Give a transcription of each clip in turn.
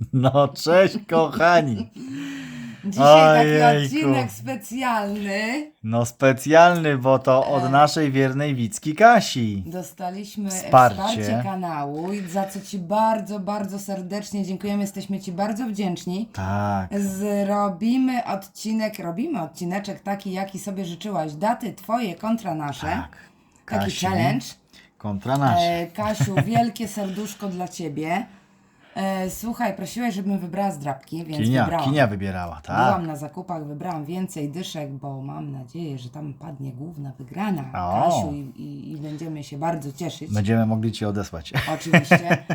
No cześć kochani. Dzisiaj taki Ojejku. odcinek specjalny. No specjalny, bo to E. od naszej wiernej Wicki Kasi. Dostaliśmy Wsparcie. wsparcie. kanału, i za co Ci bardzo, bardzo serdecznie dziękujemy. Jesteśmy Ci bardzo wdzięczni. Tak. Zrobimy odcinek, robimy odcineczek taki, jaki sobie życzyłaś. Daty Twoje kontra nasze. Tak. Taki Kasi challenge. Kontra nasz. E, Kasiu, wielkie serduszko dla Ciebie. E, słuchaj, prosiłeś, żebym wybrała zdrapki, więc Kinia, wybrałam. Kinia wybierała, tak. Byłam na zakupach, wybrałam więcej dyszek, bo mam nadzieję, że tam padnie główna wygrana O. Kasiu i, i, i będziemy się bardzo cieszyć. Będziemy mogli ci odesłać. Oczywiście.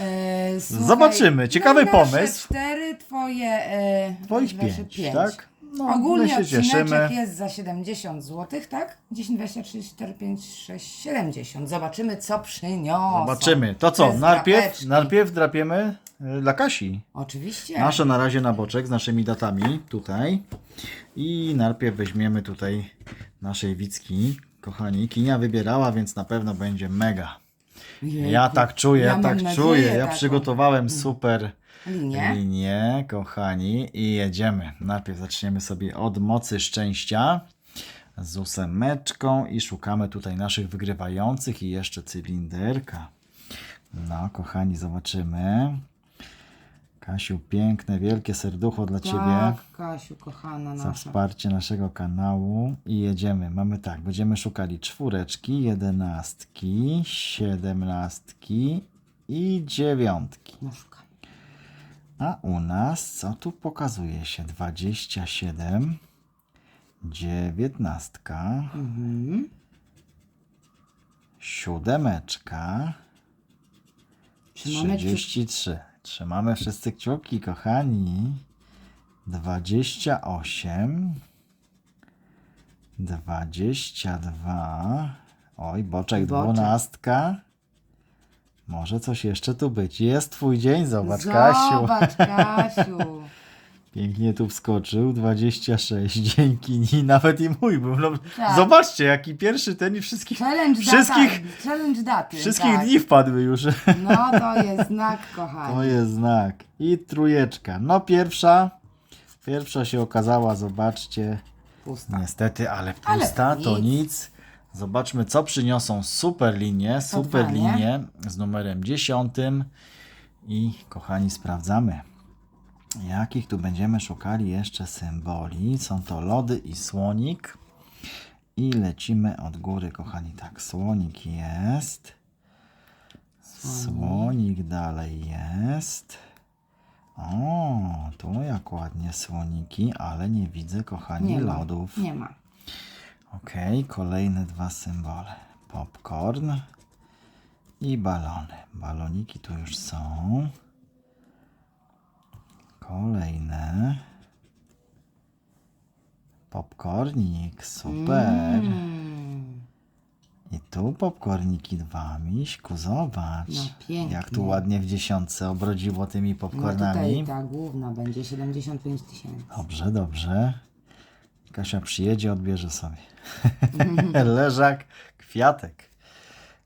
E, słuchaj, Zobaczymy. Ciekawy no, nasze pomysł. cztery, twoje... E, Twoich nasze pięć, tak? No, Ogólnie my się odcineczek cieszymy. jest za 70 zł, tak? 10, 20, 30, 4, 5, 6, 70. Zobaczymy, co przyniosą. Zobaczymy. To co? Te Najpierw, najpierw drapiemy y, dla Kasi. Oczywiście. Nasze na razie na boczek z naszymi datami tutaj. I najpierw weźmiemy tutaj naszej Wicki. Kochani, Kinia wybierała, więc na pewno będzie mega. Jejku. Ja tak czuję, Ja ja mam tak nadzieję czuję. Ja taką. przygotowałem super Linię. linię, kochani, i jedziemy. Najpierw zaczniemy sobie od mocy szczęścia z ósemeczką i szukamy tutaj naszych wygrywających i jeszcze cylinderka. No, kochani, zobaczymy. Kasiu, piękne, wielkie serducho dla Ciebie Tak, Kasiu, kochana za nasza. wsparcie naszego kanału i jedziemy. Mamy tak, będziemy szukali czwóreczki, jedenastki, siedemnastki i dziewiątki. No. A u nas co tu pokazuje się? 27, 19, Mhm. siódemeczka, Trzymamy kciuki. 33. Trzymamy wszyscy kciuki, kochani. 28, 22. Oj, boczek, Boczek. dwunastka. Może coś jeszcze tu być. Jest twój dzień, zobacz, Kasiu. Zobacz, Kasiu. Pięknie tu wskoczył, 26, dzięki ni, nawet i mój był. No, Tak. Zobaczcie, jaki pierwszy ten i wszystkich, Challenge wszystkich, data, challenge daty. wszystkich tak. dni wpadły już. No to jest znak, kochani. To jest znak. I trójeczka. No pierwsza, pierwsza się okazała, zobaczcie, Pusta. niestety, ale Ale pusta, to nic. nic. Zobaczmy, co przyniosą super linie, super linie z numerem 10. I kochani, sprawdzamy. Jakich tu będziemy szukali jeszcze symboli? Są to lody i słonik. I lecimy od góry, kochani. Tak, słonik jest. Słonik dalej jest. O, tu jak ładnie słoniki, ale nie widzę, kochani, Nie ma. lodów. Nie ma. Okej, kolejne dwa symbole. Popcorn i balony. Baloniki tu już są. Kolejne. Popcornik, super. Mm. I tu popcorniki dwa, Miśku, zobacz. No, pięknie. Jak tu ładnie w dziesiątce obrodziło tymi No popcornami. tutaj ta główna będzie 75 tysięcy. Dobrze, dobrze. Kasia przyjedzie, odbierze sobie. Leżak, kwiatek.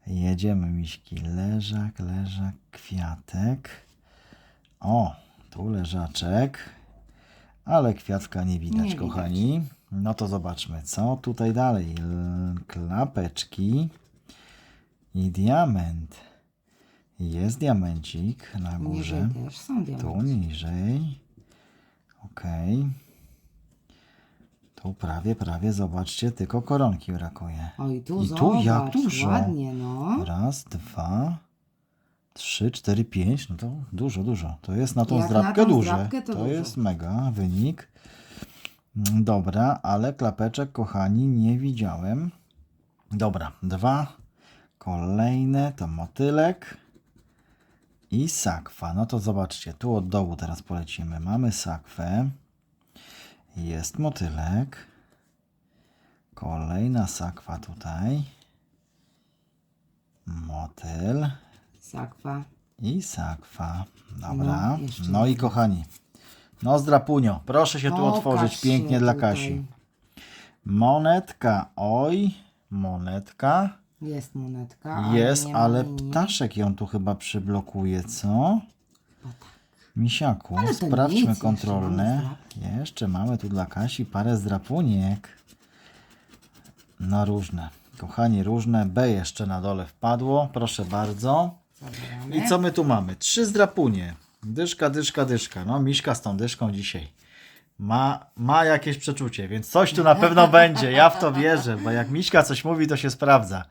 Jedziemy, miśki. Leżak, leżak, kwiatek. O, tu leżaczek. Ale kwiatka nie widać, Nie widać. kochani. No to zobaczmy, co tutaj dalej. Klapeczki i diament. Jest diamencik na górze. Niżej też są Tu diamenty. niżej. Ok. Tu prawie, prawie, zobaczcie, tylko koronki brakuje. Oj, tu I zobacz, tu jak dużo. ładnie, no. Raz, dwa, trzy, cztery, pięć. No to dużo, dużo. To jest na tą Jak zdrabkę tą duże. zdrabkę to dużo. jest mega wynik. Mm, Dobra, ale klapeczek, kochani, nie widziałem. Dobra, dwa. Kolejne to motylek i sakwa. No to zobaczcie, tu od dołu teraz polecimy. Mamy sakwę. Jest motylek. Kolejna sakwa tutaj. Motyl Sakwa. i sakwa. Dobra. No, jeszcze No i kochani. No zdrapunio, proszę się tu otworzyć pięknie dla tutaj. Kasi. Monetka, oj, monetka. Jest monetka. Jest, nie ma ale linii. ptaszek ją tu chyba przyblokuje, co? O tak. Misiaku, Ale to sprawdźmy jeszcze mamy Jeszcze mamy tu dla Kasi parę zdrapuniek. No różne. Kochani, różne. B jeszcze na dole wpadło. Proszę bardzo. Zabieramy. I co my tu mamy? Trzy zdrapunie. Dyszka, dyszka, dyszka. No, Miśka z tą dyszką dzisiaj ma, ma jakieś przeczucie, więc coś tu na pewno będzie. Ja w to wierzę, bo jak Miśka coś mówi, to się sprawdza.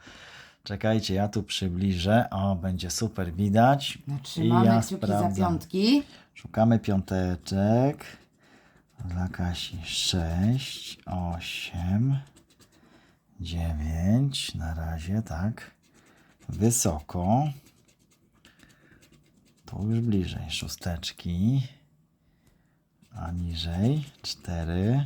Czekajcie, ja tu przybliżę. O, będzie super widać. No, I trzymamy ja kciuki za piątki. Szukamy piąteczek. Dla Kasi 6, 8, 9. Na razie, tak. Wysoko. Tu już bliżej. Szósteczki. A niżej 4.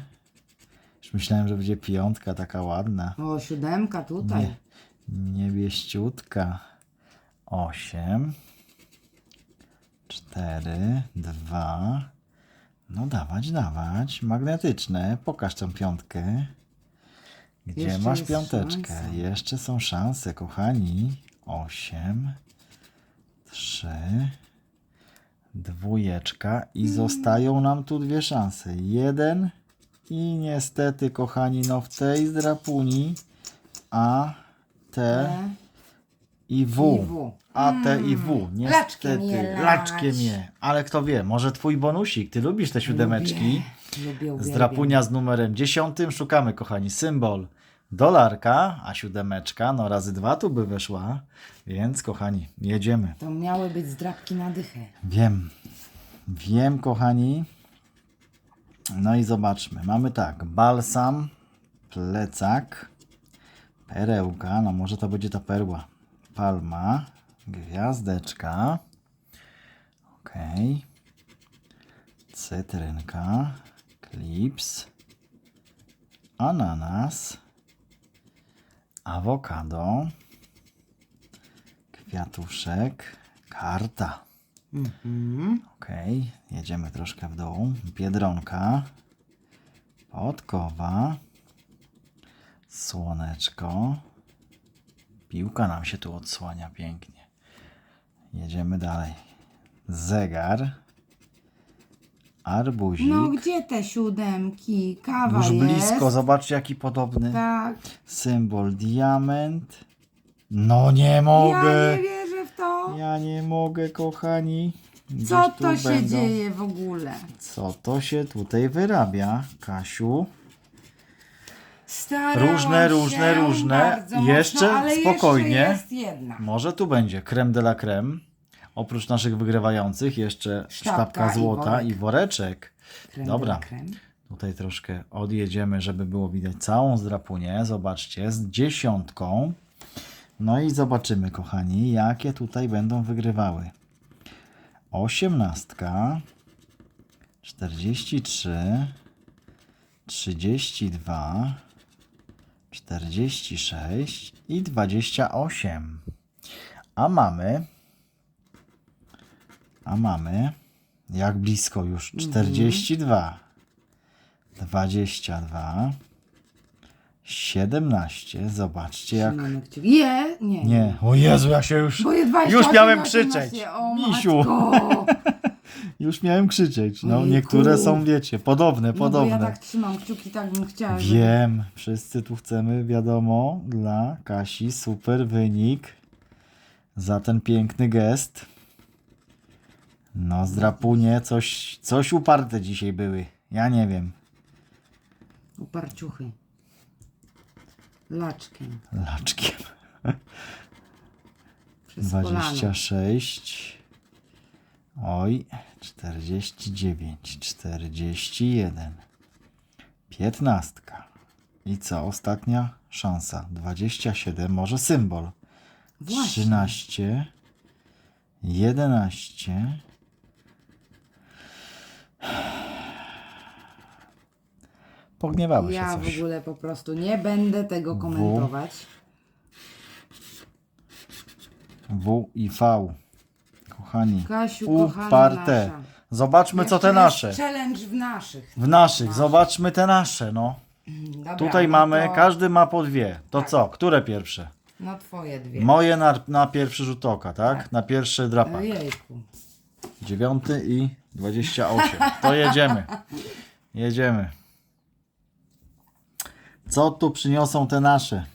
Już myślałem, że będzie piątka taka ładna. O, siódemka tutaj. Nie. Niebieściutka. 8. 4, 2. No dawać, dawać. Magnetyczne. Pokaż tą piątkę. Gdzie Jeszcze masz jest piąteczkę? szansa. Jeszcze są szanse, kochani. 8, 3, dwójeczka i Mm. zostają nam tu dwie szanse. Jeden i niestety, kochani, no w tej zdrapuni A, T i W. I W. A, T i W. Niestety, Laczkiem je lać. laczkiem je. Ale kto wie, może twój bonusik. Ty lubisz te siódemeczki. Lubię, lubię. Z drapunia z numerem 10 szukamy, kochani, symbol dolarka, a siódemeczka, no razy dwa tu by weszła. Więc, kochani, jedziemy. To miały być zdrapki na dychę. Wiem. Wiem, kochani. No i zobaczmy. Mamy tak. Balsam, plecak, perełka. No może to będzie ta perła. Palma, gwiazdeczka. Ok. Cytrynka, klips, ananas, awokado, kwiatuszek, karta. Mhm. Okej, jedziemy troszkę w dół. Biedronka, podkowa, słoneczko. Piłka nam się tu odsłania pięknie. Jedziemy dalej. Zegar, arbuzik. No gdzie te siódemki? Kawa Już jest. blisko, zobaczcie jaki podobny. Tak. Symbol diament. No nie Ja mogę. nie wierzę w to. Ja nie mogę, kochani. Gdzieś Co tu to się będą. dzieje w ogóle? Co to się tutaj wyrabia, Kasiu? Starałam Różne, się różne, różne. Jeszcze mocno, ale spokojnie. Jeszcze jest jedna. Może tu będzie creme de la creme. Oprócz naszych wygrywających jeszcze Sztabka sztabka i złota worek. i woreczek. Krem Dobra. de. Tutaj troszkę odjedziemy, żeby było widać całą zdrapunię. Zobaczcie, z dziesiątką. No i zobaczymy, kochani, jakie tutaj będą wygrywały. Osiemnastka, 43, 32, 46 i 28. A mamy, a mamy, jak blisko już, 42, 22, 17. Zobaczcie jak. Trzymamy kciuki. Je? Nie. Nie, o Jezu, ja się już. Bo je 28, Już miałem 18. krzyczeć. O, Misiu. matko. Już miałem krzyczeć. No, Ojejku. niektóre są, wiecie, podobne, No bo podobne. ja tak trzymam kciuki, tak bym chciała. żeby- Wiem, wszyscy tu chcemy, wiadomo, dla Kasi super wynik za ten piękny gest. No, zdrapunie, coś, coś uparte dzisiaj były. Ja nie wiem. Uparciuchy. Laczkiem. Laczkiem. Przez kolano. 26. Oj, 49, 41. 15. I co? Ostatnia szansa. 27, może symbol. Właśnie. 13, 11. Pogniewały się Ja w coś. ogóle po prostu nie będę tego komentować. W i V. Kochani. Kasiu, uparte. nasza. Zobaczmy, co Jeszcze te nasze. challenge w naszych. W naszych, zobaczmy te nasze, no. Dobra, Tutaj no mamy, to- każdy ma po dwie. To Tak. co? Które pierwsze? No twoje dwie. Moje na, na pierwszy rzut oka, tak? Tak. Na pierwszy drapak. Ojejku. Dziewiąty i 28. To jedziemy. Jedziemy. Co tu przyniosą te nasze?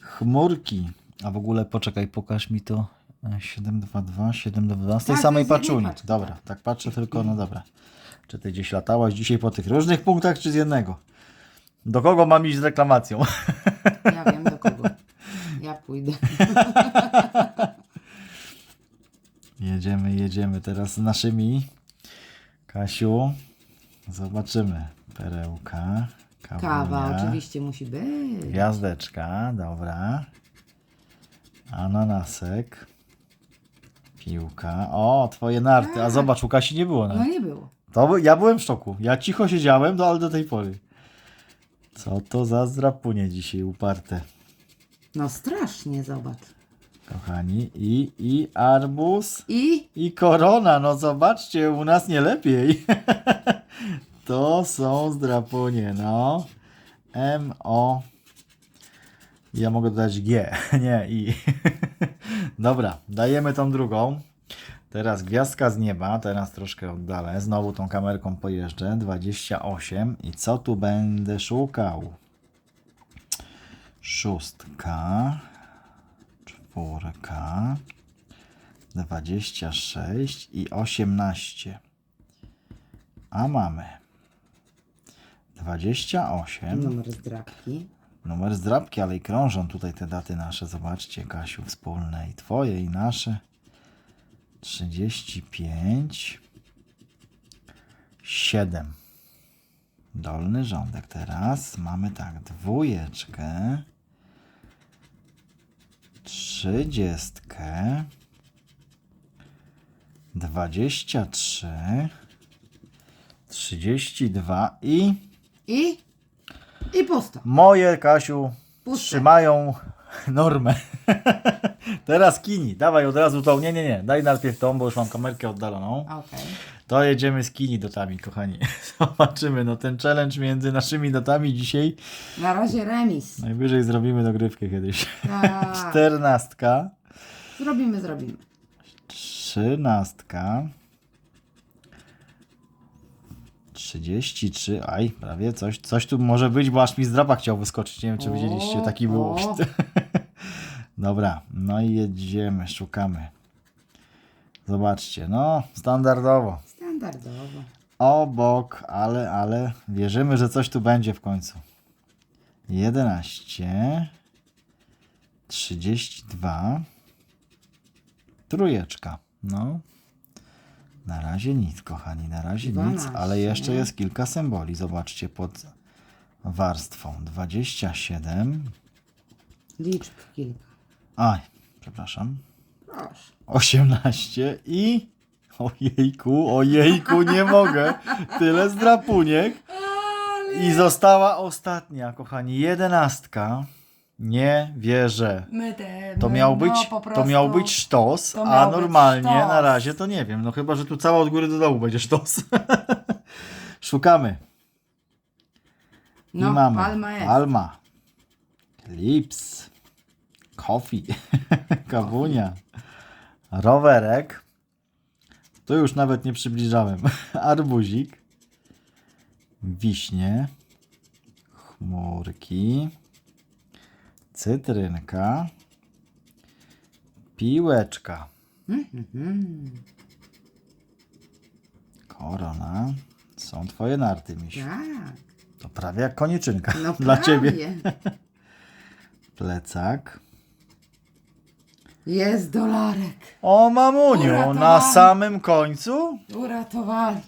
Chmurki. A w ogóle poczekaj, pokaż mi to. E, 722, 722. Z tej Tak, to samej jest z jednej paczki, Dobra, tak patrzę tylko, no dobra. Czy ty gdzieś latałaś dzisiaj po tych różnych punktach, czy z jednego? Do kogo mam iść z reklamacją? Ja wiem do kogo. Ja pójdę. Jedziemy, jedziemy teraz z naszymi. Kasiu, zobaczymy. Perełka, Kawa kawunia, oczywiście musi być. gwiazdeczka, dobra. Ananasek, piłka. O, twoje narty. A zobacz, u Kasi nie było No nie było. To by- ja byłem w szoku. Ja cicho siedziałem, no ale do tej pory. Co to za zdrapunie dzisiaj uparte, No strasznie, zobacz. kochani. I, i arbuz. I I korona, no zobaczcie, u nas nie lepiej. to są zdrapunie, no. M, O. Ja mogę dodać G, nie I. Dobra, dajemy tą drugą. Teraz gwiazdka z nieba, teraz troszkę oddalę. Znowu tą kamerką pojeżdżę. 28. I co tu będę szukał? Szóstka. Czwórka. 26 i 18. A mamy 28. numer zdrabki. Numer zdrabki, ale i krążą tutaj te daty nasze. Zobaczcie, Kasiu, wspólne i twoje, i nasze. 35. 7. Dolny rządek teraz. Mamy tak, dwójeczkę. Trzydziestkę. 23. 32 i I? I pusto. moje, Kasiu, Puste. trzymają normę. Teraz kini. Dawaj od razu tą. Nie, nie, nie. Daj najpierw tą, bo już mam kamerkę oddaloną. Okej. To jedziemy z kini dotami, kochani. Zobaczymy. No ten challenge między naszymi dotami dzisiaj. Na razie remis. Najwyżej zrobimy dogrywkę kiedyś. Tak. Czternastka. Zrobimy, zrobimy. Trzynastka. 33, aj, prawie coś, coś tu może być, bo aż mi z drapa chciał wyskoczyć. Nie wiem, czy widzieliście, taki był. Dobra, no i jedziemy, szukamy. Zobaczcie, no, standardowo. Standardowo. Obok, ale, ale wierzymy, że coś tu będzie w końcu. 11, 32, trójeczka. No, na razie nic, kochani, na razie nic, 12. ale jeszcze jest kilka symboli. Zobaczcie pod warstwą 27. Liczb kilka. Aj, przepraszam. Proszę. 18 i. Ojejku, ojejku, nie mogę. Tyle zdrapuniek. I została ostatnia, kochani, jedenastka. Nie wierzę. My te, To my, miał no, być, po to prostu miał być sztos, to a miał być normalnie sztos. na razie to nie wiem. No chyba, że tu cała od góry do dołu będzie sztos. Szukamy. No, I mamy palma jest. Palma. Lips. Coffee. Kawunia. Rowerek. To już nawet nie przybliżałem. Arbuzik. Wiśnie. Chmurki. Cytrynka. Piłeczka. Korona. Są twoje narty, misiu. Tak. To prawie jak koniczynka. No Dla ciebie. prawie. Plecak. Jest dolarek. O mamuniu, na Uratowali. samym końcu? Uratowali.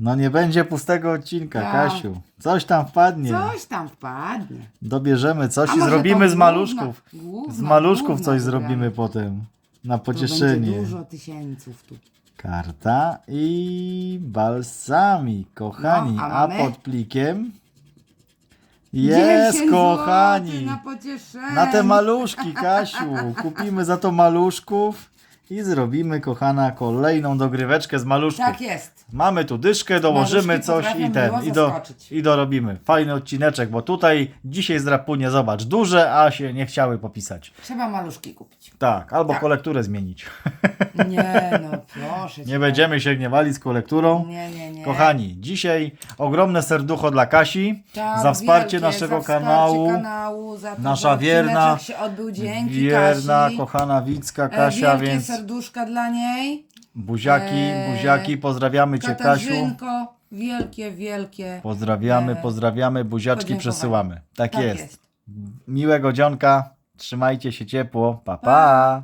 No nie będzie pustego odcinka, Tak. Kasiu. Coś tam wpadnie. Coś tam wpadnie. Dobierzemy coś A i może zrobimy to z główna- maluszków. główna- z maluszków główna coś wygrana. zrobimy potem. Na To będzie pocieszenie. dużo tysięców tu. Karta i balsami, kochani. No, a a, mamy? pod plikiem jest, 10 kochani. złotych Na pocieszenie. Na te maluszki, Kasiu. Kupimy za to maluszków i zrobimy, kochana, kolejną dogryweczkę z maluszków. Tak jest. Mamy tu dyszkę, dołożymy Maluszki coś potrafią i ten, miło i, do, zaskoczyć. i dorobimy. Fajny odcineczek, bo tutaj dzisiaj zdrapunie, zobacz, duże, a się nie chciały popisać. Trzeba maluszki kupić. Tak, albo Tak. kolekturę zmienić. Nie, no proszę cię. Nie będziemy się gniewali z kolekturą. Nie, nie, nie. Kochani, dzisiaj ogromne serducho dla Kasi Tak, za wsparcie wielkie, naszego za wsparcie kanału. kanału za to, Nasza że wierna, odcineczek się odbył dzięki Wierna, Kasi. kochana Wicka E, Kasia, Wielkie więc serduszka dla niej. buziaki, Eee, buziaki, pozdrawiamy Cię Kasiu. Katarzynko, wielkie, wielkie. Pozdrawiamy, Eee, pozdrawiamy, buziaczki podziękowania. przesyłamy. Tak, Tak jest. jest. Miłego dzionka, trzymajcie się ciepło, pa pa. Pa.